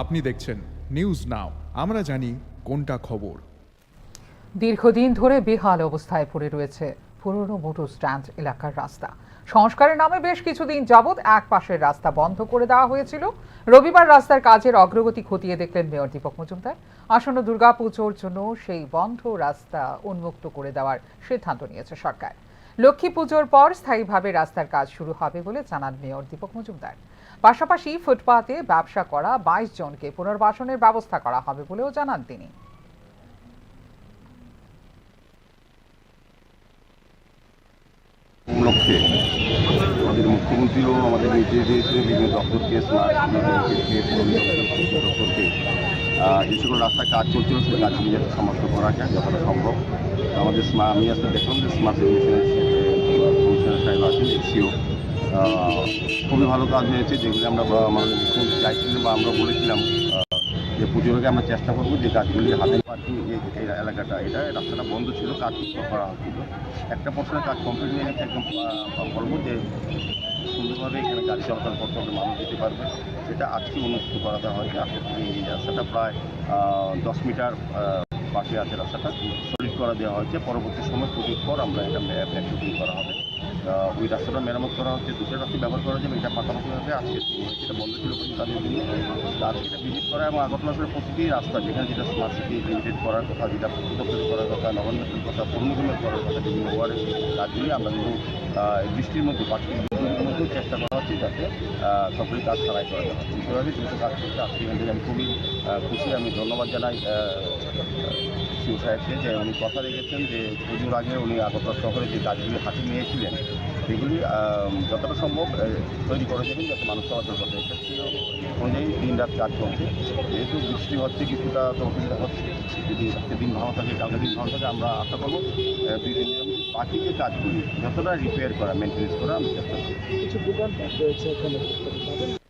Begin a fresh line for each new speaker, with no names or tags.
আপনি দেখছেন news now আমরা জানি কোনটা খবর।
দীর্ঘদিন ধরে বেহাল অবস্থায় পড়ে রয়েছে পুরনো মোটর স্ট্যান্ড এলাকার রাস্তা। সংস্কারের নামে বেশ কিছুদিন যাবৎ এক পাশের রাস্তা বন্ধ করে দেওয়া হয়েছিল। রবিবার রাস্তার কাজের অগ্রগতি খতিয়ে দেখলেন মেয়র দীপক মজুমদার। আসন্ন দুর্গাপুজোর জন্য সেই বন্ধ রাস্তা উন্মুক্ত করে দেওয়ার সিদ্ধান্ত নিয়েছে সরকার। লক্ষ্মী পুজোর পর স্থায়ীভাবে রাস্তার কাজ শুরু হবে বলে জানান মেয়র দীপক মজুমদার। পাশাপাশি ফুটপাতে ব্যবসা করা বাইশ জনকে পুনর্বাসনের ব্যবস্থা করা হবে বলেও জানান তিনি।
আমাদের মুখ্যমন্ত্রীও আমাদের নির্দেশ দিয়েছিলেন বিভিন্ন দপ্তরকে দপ্তরকে যে সকল রাস্তায় কাজ করছিল সেই যাতে সমাপ্ত করা যতটা সম্ভব। আমাদের আমি আজকে দেখলাম যে স্মার্ট সাহেব আছেন এসিও খুবই ভালো কাজ হয়েছে, যেগুলি আমরা মুখ্যমন্ত্রী চাইছিলেন বা আমরা বলেছিলাম যে আগে আমরা চেষ্টা করব যে কাজগুলি হাতে পার্কিং এই এলাকাটা, এটা রাস্তাটা বন্ধ ছিল, কাজ করা হচ্ছিল। একটা পর্ষণের কাজ কমপ্লিট হয়ে গেছে, একদম বলব যে সুন্দরভাবে এখানে গাড়ি চলাচল করতে হবে মানুষ যেতে পারবে। সেটা আজকে অনুষ্ঠিত করা দেওয়া হয়েছে, আজকে এই রাস্তাটা প্রায় দশ মিটার পাশে আছে রাস্তাটা। সলিড করা দেওয়া হয়েছে, পরবর্তী সময় পুজোর পর আমরা এটা করা হবে। ওই রাস্তাটা মেরামত করা হচ্ছে, দুটো রাস্তা ব্যবহার করা যাবে এটা পাশাপাশি হবে আজকে সেটা বন্ধ ছিল কিন্তু তাদের জন্য। আজকে এটা ভিজিট করা এবং আগরতলা শহরের প্রতিটি রাস্তা যেখানে যেটা স্মার্ট সিটি লিমিটেড করার কথা, যেটা প্রকল্পের করার কথা নবান্নের কথা পূর্ণভূমের করার কথা, বিভিন্ন ওয়ার্ডের কাজগুলি আমরা কিন্তু দৃষ্টির মধ্যে পাঠিয়ে চেষ্টা করা হচ্ছে যাতে সকলেই কাজ ছাড়াই করা যায় বিশেষভাবে দ্রুত কাজ করতে আজকে আমি খুবই খুশি। আমি ধন্যবাদ জানাই শিব সাহেবকে যে উনি কথা রেখেছেন যে পুজোর আগে উনি আগরতলা শহরে যে কাজগুলি হাতে নিয়েছিলেন, সেগুলি যতটা সম্ভব তৈরি করে দেবেন যাতে মানুষ চলাচল করতে সেই অনুযায়ী দিন রাত কাজ চলছে। যেহেতু বৃষ্টি হচ্ছে, কিছুটা তো অসুবিধা হচ্ছে। যদি আজকে দিন ভালো থাকে, কালকে দিন ভালো থাকে, আমরা আশা করব দুই তিন দিনের মধ্যে বাকি কাজগুলি যতটা রিপেয়ার করা মেনটেন্স করা, আমি চেষ্টা করি
কিছু দোকান রয়েছে এখানে?